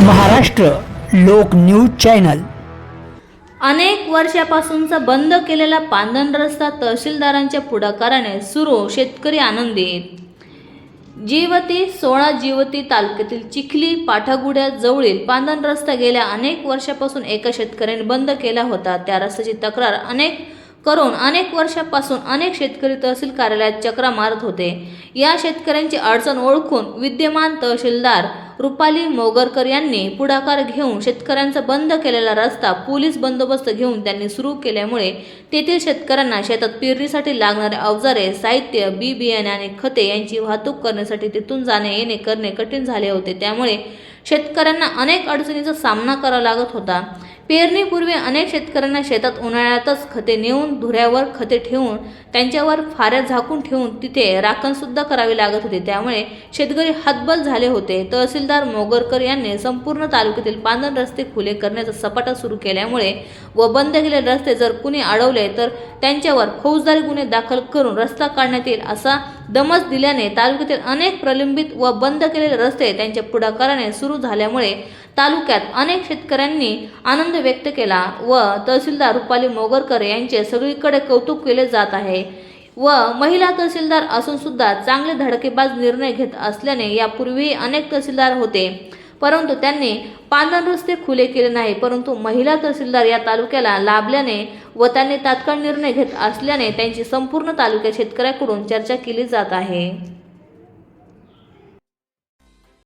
महाराष्ट्र लोक news channel. अनेक वर्षापासूनचा बंद केलेला पांदन रस्ता तहसीलदारांच्या पुढाकाराने सुरू शेतकरी आनंदीत जीवती सोळा जीवती तालुक्यातील चिखली पाठागुड्या जवळील पांदन रस्ता गेल्या अनेक वर्षापासून एका शेतकऱ्याने बंद केला होता. त्या रस्त्याची तक्रार अनेक करून अनेक वर्षापासून अनेक शेतकरी तहसील कार्यालयात चक्रा मारत होते. या शेतकऱ्यांची अडचण ओळखून विद्यमान तहसीलदार रुपाली मोगरकर यांनी पुढाकार घेऊन शेतकऱ्यांचा बंद केलेला रस्ता पोलीस बंदोबस्त घेऊन त्यांनी सुरू केल्यामुळे तेथील शेतकऱ्यांना शेतात पेरणीसाठी लागणारे अवजारे साहित्य बी बियाणे आणि खते यांची वाहतूक करण्यासाठी तिथून जाणे येणे करणे कठीण झाले होते. त्यामुळे शेतकऱ्यांना अनेक अडचणीचा सामना करावा लागत होता. पेरणीपूर्वी अनेक शेतकऱ्यांना शेतात उन्हाळ्यातच खते नेऊन धुऱ्यावर खते ठेवून त्यांच्यावर फाऱ्या झाकून ठेवून तिथे राखणसुद्धा करावी लागत होती. त्यामुळे शेतकरी हतबल झाले होते. तहसीलदार मोगरकर यांनी संपूर्ण तालुक्यातील पांदण रस्ते खुले करण्याचा सपाटा सुरू केल्यामुळे व बंद केलेले रस्ते जर कुणी अडवले तर त्यांच्यावर फौजदारी गुन्हे दाखल करून रस्ता काढण्यात येईल असा दमच दिल्याने तालुक्यातील अनेक प्रलंबित व बंद केलेले रस्ते त्यांच्या पुढाकाराने सुरू झाल्यामुळे तालुक्यात अनेक शेतकऱ्यांनी आनंद व्यक्त केला व तहसीलदार रुपाली मोगरकर यांचे सगळीकडे कौतुक केले जात आहे व महिला तहसीलदार असून सुद्धा चांगले धडकेबाज निर्णय घेत असल्याने यापूर्वीही अनेक तहसीलदार होते. परंतु त्यांनी पांदन रस्ते खुले केले नाही परंतु महिला तहसीलदार या तालुक्याला लाभल्याने व त्यांनी तात्काळ निर्णय घेत असल्याने त्यांची संपूर्ण तालुक्यात शेतकऱ्याकडून चर्चा केली जात आहे.